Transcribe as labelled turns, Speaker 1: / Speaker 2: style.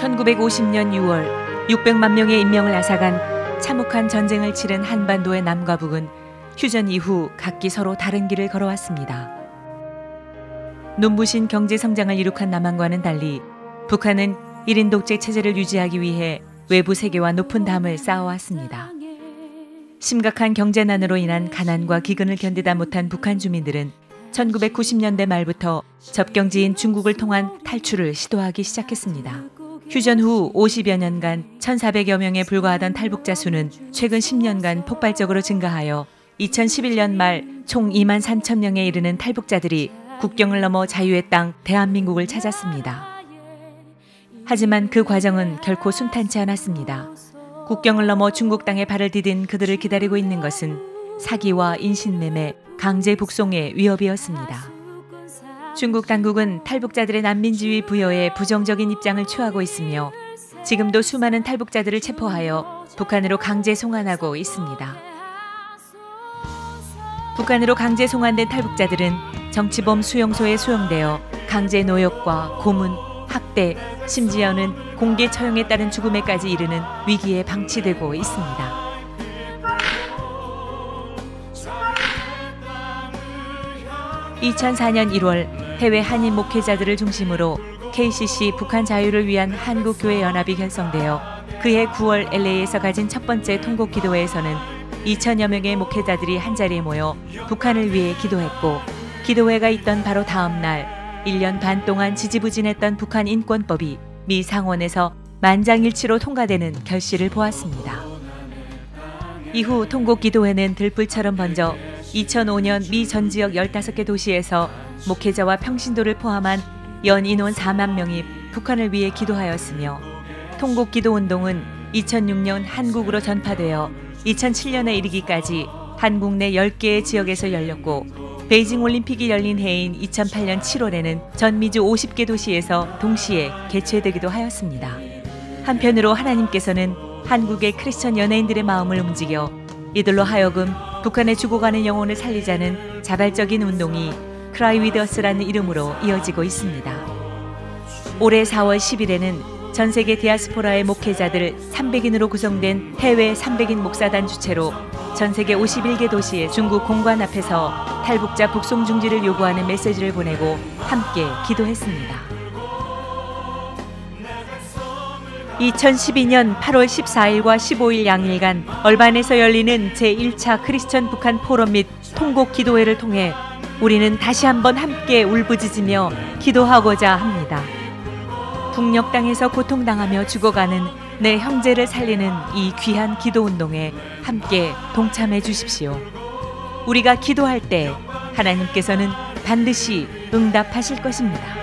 Speaker 1: 1950년 6월 600만 명의 인명을 앗아간 참혹한 전쟁을 치른 한반도의 남과 북은 휴전 이후 각기 서로 다른 길을 걸어왔습니다. 눈부신 경제 성장을 이룩한 남한과는 달리 북한은 1인 독재 체제를 유지하기 위해 외부 세계와 높은 담을 쌓아왔습니다. 심각한 경제난으로 인한 가난과 기근을 견디다 못한 북한 주민들은 1990년대 말부터 접경지인 중국을 통한 탈출을 시도하기 시작했습니다. 휴전 후 50여 년간 1,400여 명에 불과하던 탈북자 수는 최근 10년간 폭발적으로 증가하여 2011년 말 총 2만 3천 명에 이르는 탈북자들이 국경을 넘어 자유의 땅 대한민국을 찾았습니다. 하지만 그 과정은 결코 순탄치 않았습니다. 국경을 넘어 중국 땅에 발을 디딘 그들을 기다리고 있는 것은 사기와 인신매매, 강제 북송의 위협이었습니다. 중국 당국은 탈북자들의 난민지위 부여에 부정적인 입장을 취하고 있으며 지금도 수많은 탈북자들을 체포하여 북한으로 강제 송환하고 있습니다. 북한으로 강제 송환된 탈북자들은 정치범 수용소에 수용되어 강제 노역과 고문, 학대, 심지어는 공개 처형에 따른 죽음에까지 이르는 위기에 방치되고 있습니다. 2004년 1월 해외 한인 목회자들을 중심으로 KCC 북한 자유를 위한 한국교회 연합이 결성되어 그해 9월 LA에서 가진 첫 번째 통곡 기도회에서는 2천여 명의 목회자들이 한자리에 모여 북한을 위해 기도했고 기도회가 있던 바로 다음 날 1년 반 동안 지지부진했던 북한 인권법이 미 상원에서 만장일치로 통과되는 결실을 보았습니다. 이후 통곡 기도회는 들불처럼 번져 2005년 미 전 지역 15개 도시에서 목회자와 평신도를 포함한 연 인원 4만 명이 북한을 위해 기도하였으며 통곡 기도 운동은 2006년 한국으로 전파되어 2007년에 이르기까지 한국 내 10개의 지역에서 열렸고 베이징 올림픽이 열린 해인 2008년 7월에는 전 미주 50개 도시에서 동시에 개최되기도 하였습니다. 한편으로 하나님께서는 한국의 크리스천 연예인들의 마음을 움직여 이들로 하여금 북한의 죽어가는 영혼을 살리자는 자발적인 운동이 크라이 위더스라는 이름으로 이어지고 있습니다. 올해 4월 10일에는 전 세계 디아스포라의 목회자들 300인으로 구성된 해외 300인 목사단 주체로 전 세계 51개 도시의 중국 공관 앞에서 탈북자 북송 중지를 요구하는 메시지를 보내고 함께 기도했습니다. 2012년 8월 14일과 15일 양일간 얼반에서 열리는 제1차 크리스천 북한 포럼 및 통곡 기도회를 통해 우리는 다시 한번 함께 울부짖으며 기도하고자 합니다. 북녘 땅에서 고통당하며 죽어가는 내 형제를 살리는 이 귀한 기도 운동에 함께 동참해 주십시오. 우리가 기도할 때 하나님께서는 반드시 응답하실 것입니다.